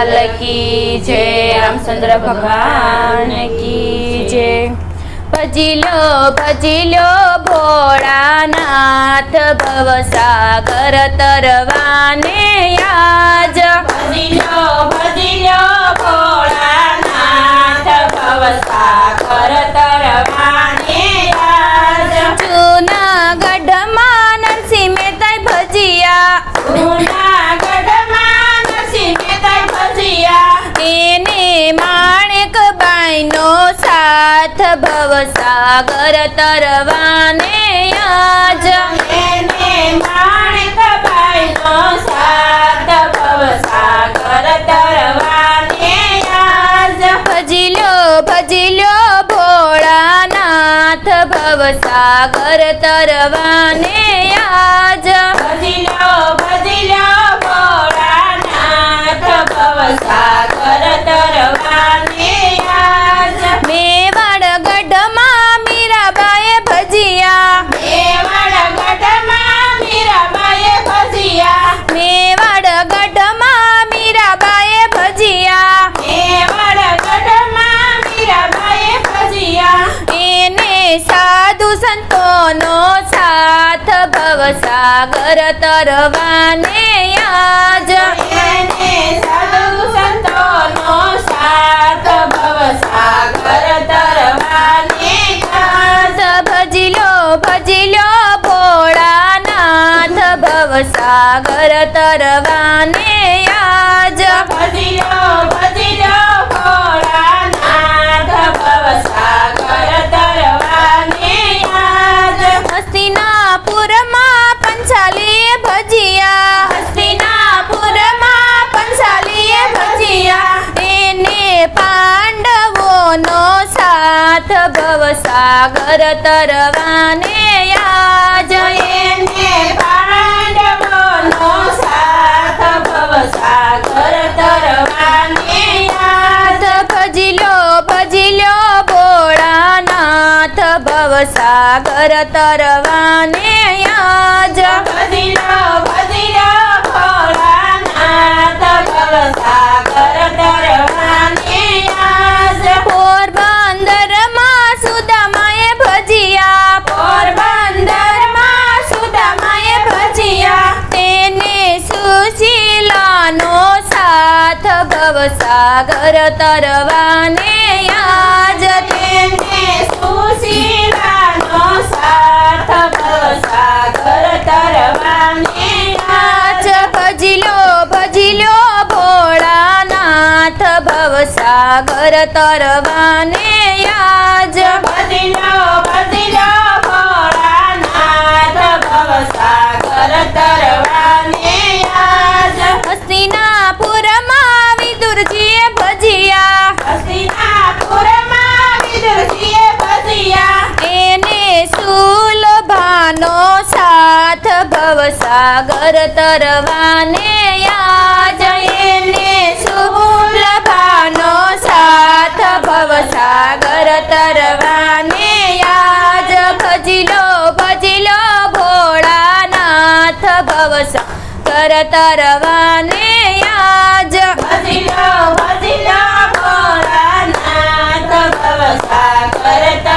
લાલ કી જય, રામચંદ્ર ભગવાન કી જય. ભજીલો લો ભજી લો ભોળાનાથ ભવસાગર તરવાને આજ ભજીલો ભજીલો સાથ ભવસાગર તરવાને આજ સાથ ભવસાગર તરવાને આજ. ભજીલો ભજીલો ભોળાનાથ ભવસાગર તરવાને સંતોનો સાથ ભવસાગર તરવાને આજ સાધુ સંતોનો સાથ ભવસાગર તરવાને આજ ભજીલો ભજીલો ભોળાનાથ ભવસાગર તરવાને સાથ ભવસાગર તરવાને જયને એને પાંડવોનો સાથ ભવસાગર તરવાને યાદ. ભજીલો ભજીલો ભોળાનાથ ભવસાગર તરવાને સાથ ભવસાગર તરવાને આજ તેને સુશીલાનો સાથ ભવસાગર તરવાને યાદ ભજીલો ભજીલો ભોળાનાથ ભવસાગર તરવાને ભવસાગર તરવાને આજ એને સુલભાનો સાથ ભવસાગર તરવાને આજ ભજીલો ભજીલો ભોળાનાથ ભવસાગર તરવાને આજ ભજીલો ભવસાગર તરવાને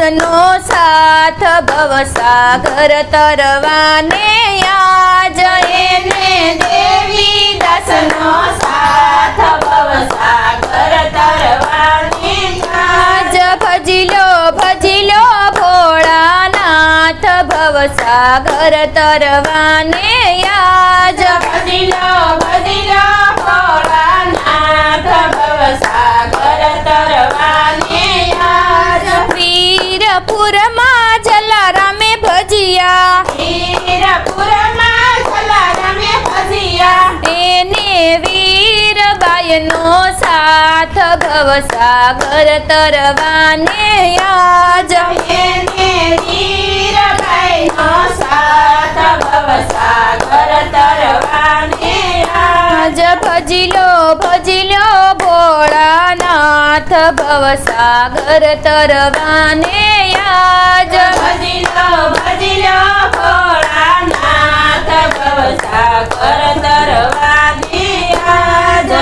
દાસનો સાથ ભવસાગર તરવાને આજ એને દેવી દાસનો સાથ ભવસાગર તરવાને આજ. ભજીલો ભજીલો ભોળાનાથ ભવસાગર તરવાને આજ. ભજીલો ભજીલો ભોળાનાથ ભવસાગર તરવાને વીરબાઈનો સાથ ભવસાગર તરવાને આજ. વીરભાઈનો સાથ ભવસાગર તરવાને યાદ ભજી લો ભજી લો ભોળાનાથ ભવસાગર તરવાને આજ. ભજીલો ભજીલો ભોળાનાથ ભવસાગર તરવાની આજ